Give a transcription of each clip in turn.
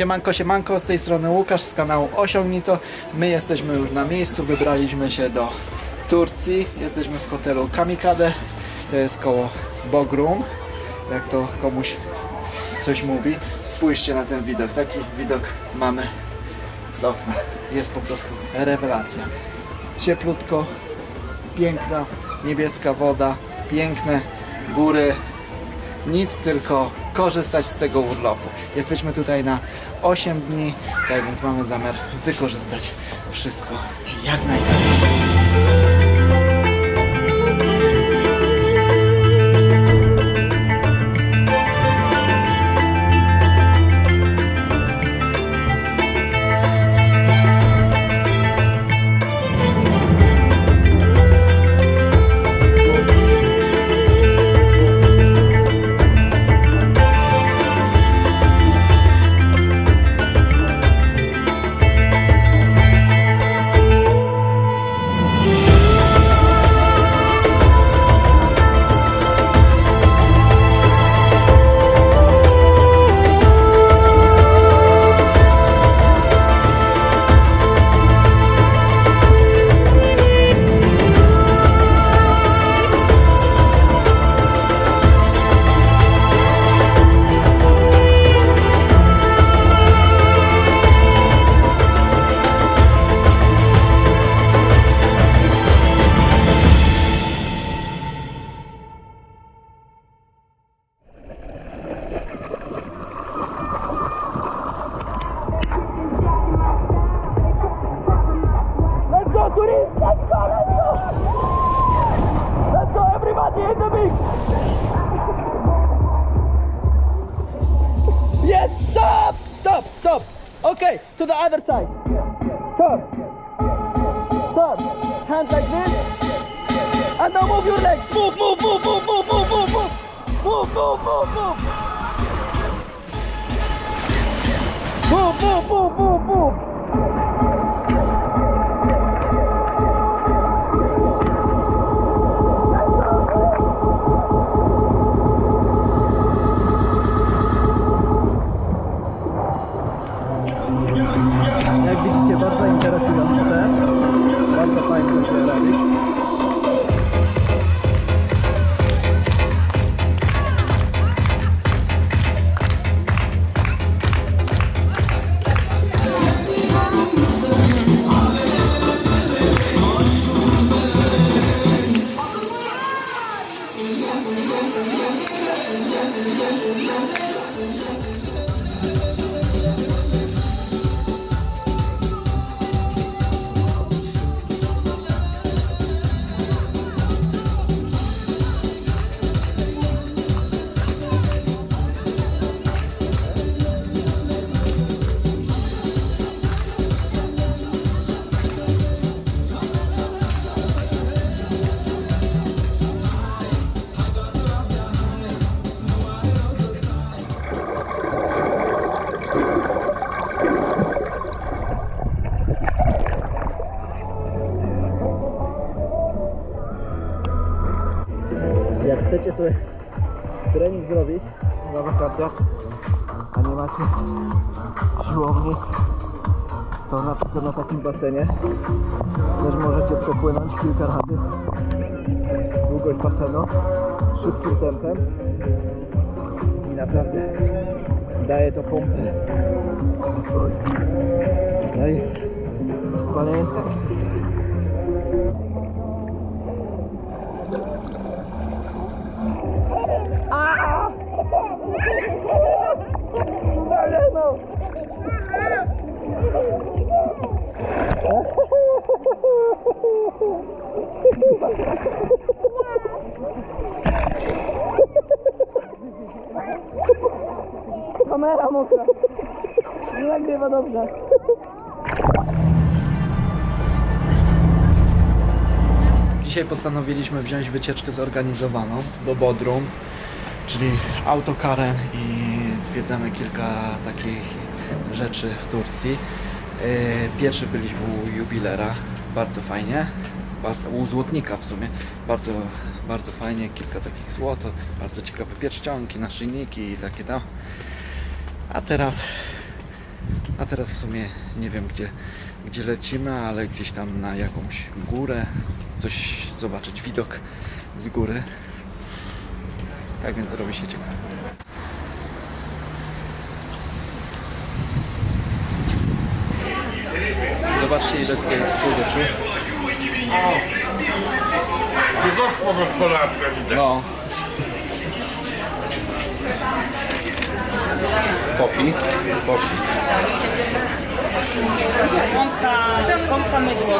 Siemanko, siemanko, z tej strony Łukasz z kanału Osiągnij to. My jesteśmy już na miejscu, wybraliśmy się do Turcji. Jesteśmy w hotelu Kamikade, to jest koło Bogrum, jak to komuś coś mówi. Spójrzcie na ten widok, taki widok mamy z okna. Jest po prostu rewelacja. Cieplutko, piękna niebieska woda, piękne góry, nic tylko korzystać z tego urlopu. Jesteśmy tutaj na 8 dni, tak więc mamy zamiar wykorzystać wszystko jak najlepiej. Okay, to the other side. Turn. Turn. Hand like this. And now move your legs. Move, move, move, move, move, move, move, move. Move, move, move, move. Move, move, move, move, move. Chcecie sobie trening zrobić. Na wakacjach, a nie macie siłowni, to na przykład na takim basenie też możecie przepłynąć kilka razy. Długość basenu szybkim tempem. I naprawdę daje to pompę. No i spalenie jest Kamera mokra. Nie nagrywa dobrze. Dzisiaj postanowiliśmy wziąć wycieczkę zorganizowaną do Bodrum, czyli autokarem i zwiedzamy kilka takich rzeczy w Turcji. Yy, Pierwszy byliśmy u jubilera, bardzo fajnie, u złotnika w sumie, bardzo, bardzo fajnie, kilka takich złoto, bardzo ciekawe pierścionki, naszyjniki i takie tam. A teraz A teraz w sumie nie wiem gdzie, gdzie lecimy, ale gdzieś tam na jakąś górę, coś zobaczyć, widok z góry. Tak więc robi się ciekawe. Zobaczcie ile tutaj jest słodyczy. Cudowstwo gospodarcze widzę. No. Kofi. Kofi. Kąpka mydło.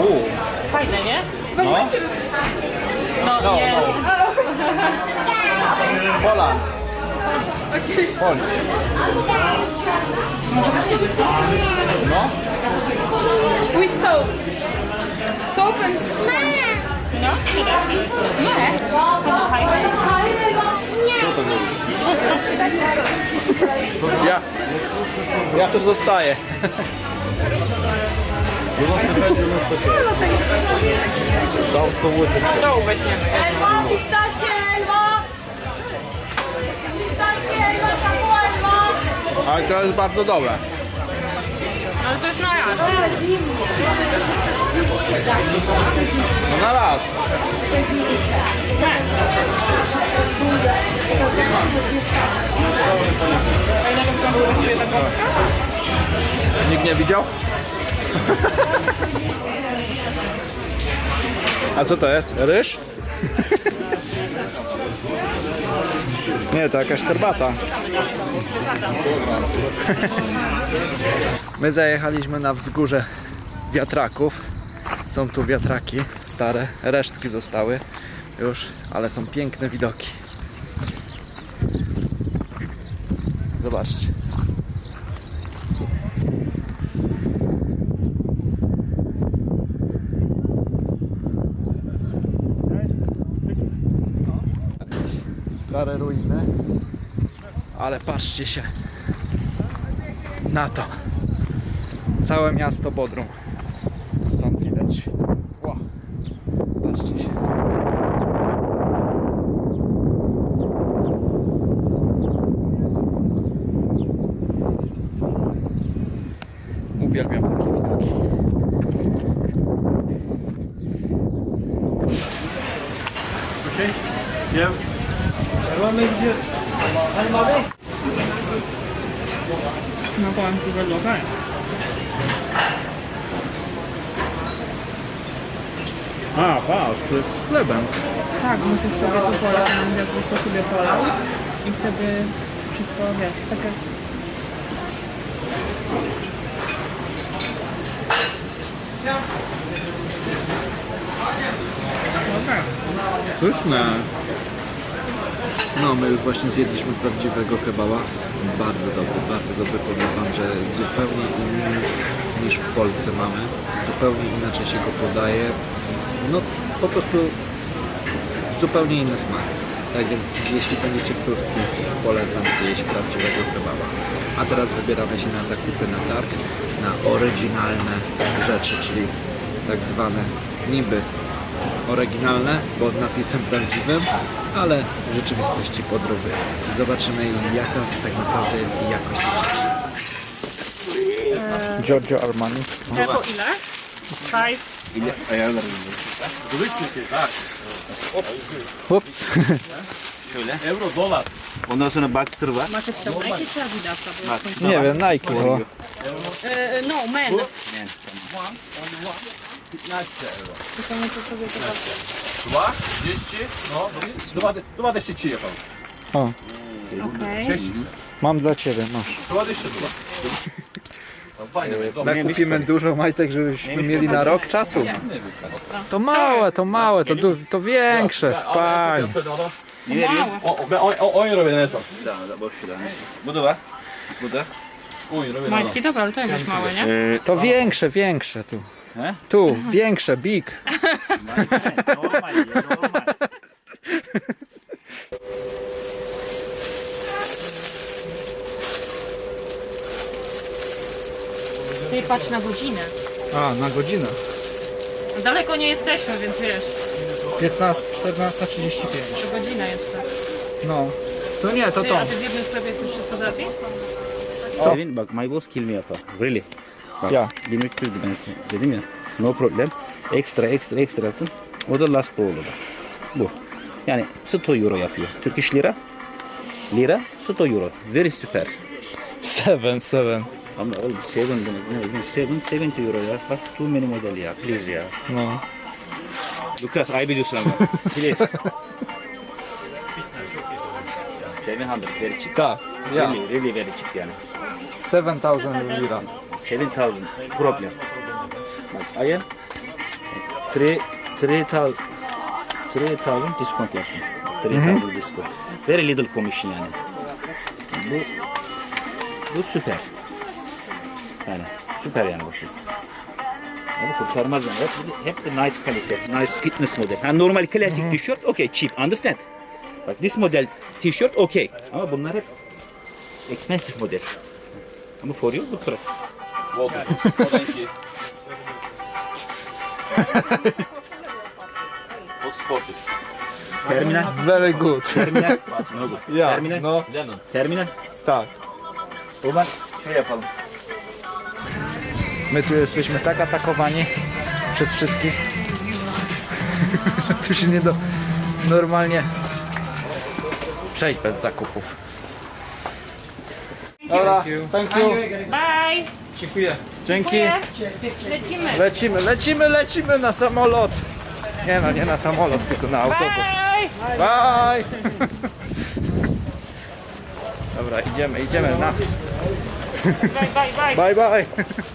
Uuu. Fajne, nie? No. No, No, nie. Poli. No. With soap. Soap and No? Nie. Fajne. Ja. Ja tu zostaję. To weźmiemy. Elma, pistaście, Elma! Ale to jest bardzo dobre. Ale to jest na raz. No na raz. Nikt nie widział? A co to jest? Ryż? Nie, to jakaś herbata. My zajechaliśmy na wzgórze wiatraków. Są tu wiatraki stare, resztki zostały już, ale są piękne widoki. Zobaczcie. Stare ruiny. Ale patrzcie się na to. Całe miasto Bodrum. Stąd widać. Ło. Patrzcie się. Uwielbiam takie widoki. No, powiem ci, że okej. A, patrz, to jest z chlebem. Tak, musisz sobie to polać, wiesz, byś to sobie polał i wtedy wszystko, wiesz, takie... Pyszne. No, my już właśnie zjedliśmy prawdziwego kebaba. Bardzo dobry, bardzo dobry. Powiem Wam, że zupełnie inny niż w Polsce mamy. Zupełnie inaczej się go podaje. No, po prostu zupełnie inny smak. Tak więc jeśli będziecie w Turcji, polecam zjeść prawdziwego kebaba. A teraz wybieramy się na zakupy na targ, na oryginalne rzeczy, czyli tak zwane niby oryginalne, bo z napisem prawdziwym, ale w rzeczywistości podróby. Zobaczymy jaka tak naprawdę jest jakość tych rzeczy. Giorgio Armani. E, po ile? Five. Ups. Euro, dolar. Ondan sonra Baxter var. Macie trzeba widać? Nie wiem, Nike chyba. E, No, men. Dwa, 30, no, dwa, dwa deszcze ci jechał. O, Okej. Mam dla Ciebie, masz. dwa. No, Fajne, kupimy dużo majtek, żebyśmy mieli na rok czasu. To małe, to małe, to, du- to większe. Fajnie. O, o, o, o, euro veneson. Da, da, boş ver. Bu da var. Bu da. O, euro veneson. Majtki, dobra, ale to jakieś małe, nie? Ee, To większe, większe tu. He? Tu, większe, big. normal ya, normal. Ty patrz na godzinę. A, na godzinę. Daleko nie jesteśmy, więc wiesz, 15, 14.35. to godzina jeszcze. No. To nie, to Ty, to. a ty w jednym sklepie chcesz wszystko załatwić? Seven, bak my boss kill me yapar. Really. Bak, Ya. Limit bildi ben size dedim ya. No problem. Ekstra ekstra ekstra yaptım. O da last ball oldu. Bu. Yani 100 euro yapıyor. Türk iş lira. Lira 100 euro. Very süper. Seven, seven. Ama oğlum 7 demek ne oğlum 7 70 euro ya. Bak too many model ya. Please ya. No. Lucas ayıp ediyorsun ama. Please. 700 very cheap. Ja. Really, really very cheap yani. 7000 lira. 7000 problem. Bak am 3 3000 3000 discount yaptım. 3000 discount. Very little commission yani. Bu bu süper. Yani süper yani bu şey. Onu kurtarmaz yani. Hep, hep de nice kalite, nice fitness model. Ha, normal klasik tişört, okay, cheap, understand? Bak this model tişört okey. Ama bunlar hep expensive model. Ama for you look correct. Water. Thank Terminal. Very good. Terminal. No good. Yeah, Terminal. No. Lennon. Terminal. Tak. O zaman şöyle yapalım. My tu jesteśmy tak atakowani przez wszystkich. tu się nie do... Normalnie przejść bez zakupów. Dobra, thank you. Bye! Dzięki. Lecimy! Lecimy, lecimy, lecimy na samolot. Nie no, nie na samolot, tylko na autobus. Bye! Bye! Dobra, idziemy, idziemy na... Bye, bye, bye! Bye, bye!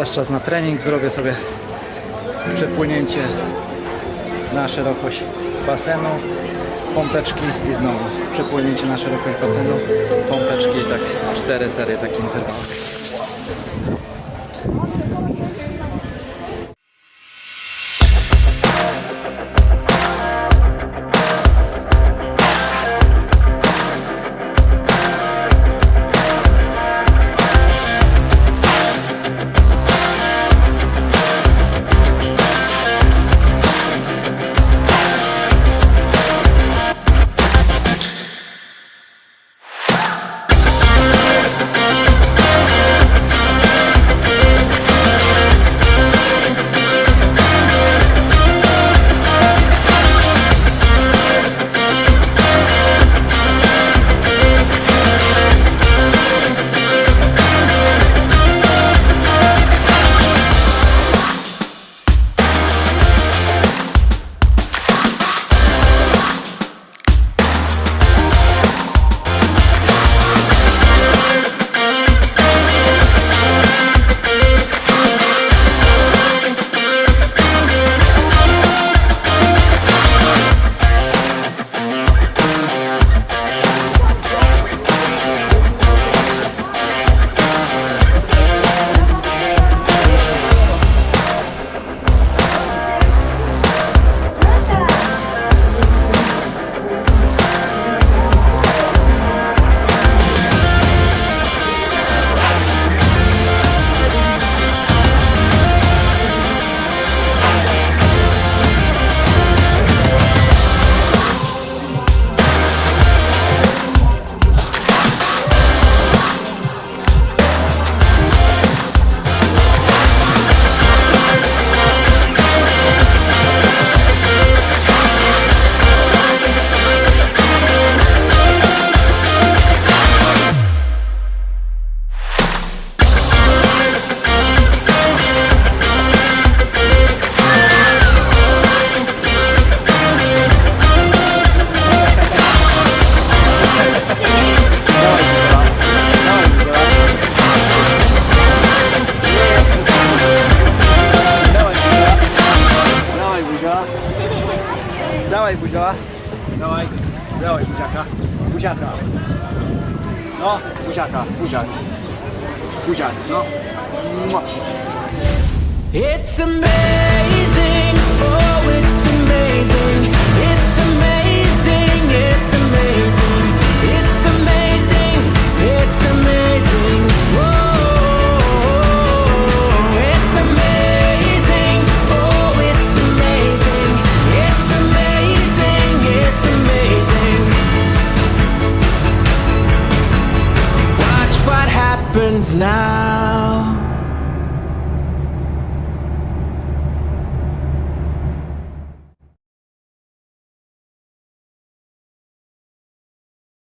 Teraz czas na trening. Zrobię sobie przepłynięcie na szerokość basenu, pompeczki i znowu przepłynięcie na szerokość basenu, pompeczki i tak cztery serie takich interwałów.